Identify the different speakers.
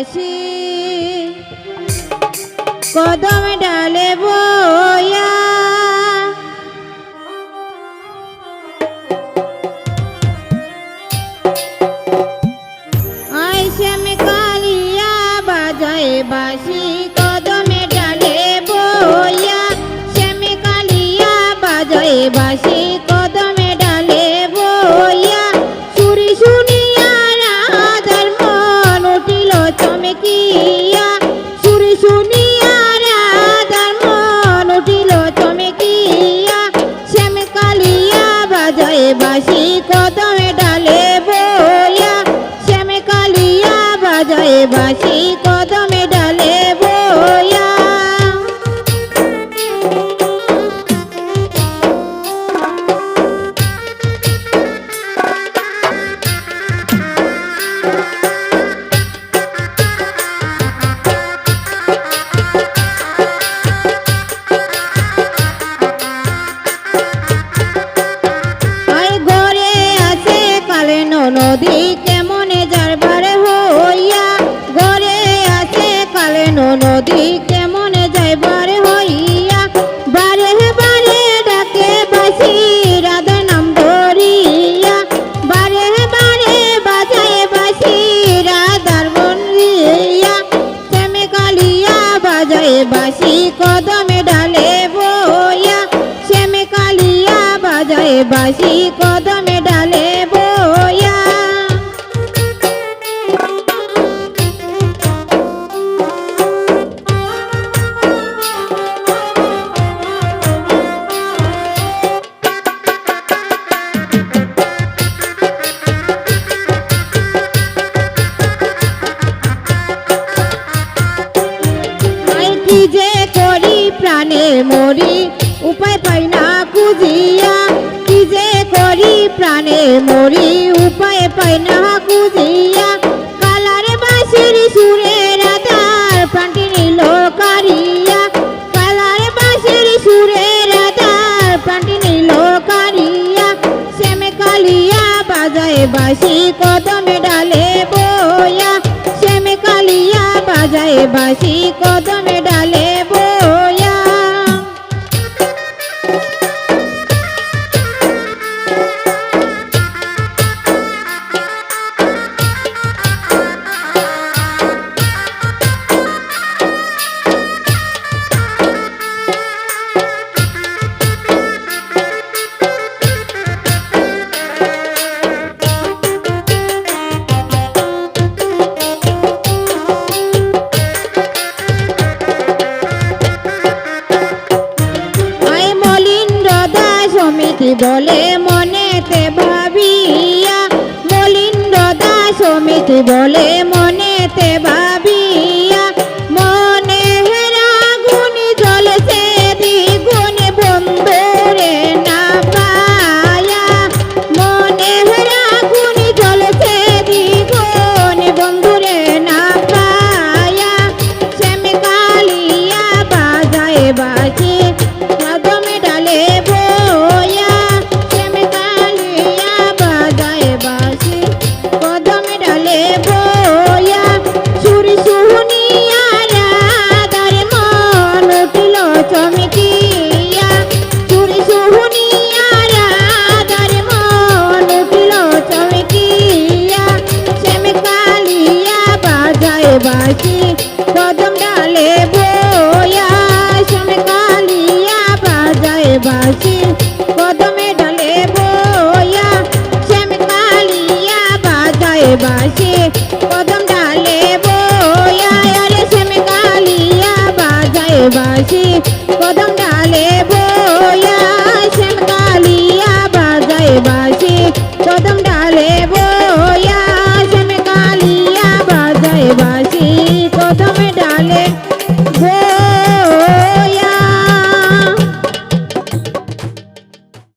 Speaker 1: আসি কদম ডালে বাসি কদমে ডালে বয়া শ্যামে কালিয়া বাসি বাজায় বাসি কদমে ডালে বয়া নদী বাজি কদমে ডালে বয়া করি মরি উপায় পাই না মরি উপায় পাই না কুজিয়া কালার বাঁশির সুরে রাতার প্রাণটি নিল কারিয়া। কালার বাঁশির সুরে রাতার প্রাণটি নিল কারিয়া। শ্যামে কালিয়া বাজায় বাঁশি কদমে ডালে বয়া শ্যামে কালিয়া বাজায় বাঁশি কদমে বলে মনেতে ভাবিয়া মলিন্দ দাস বলে বাসে কদম ডালে বয়াল সেমে কালিয়া বাজায় বাসে কদম ডালে বয়া সেম কালিয়া বাজায় বাসে কদম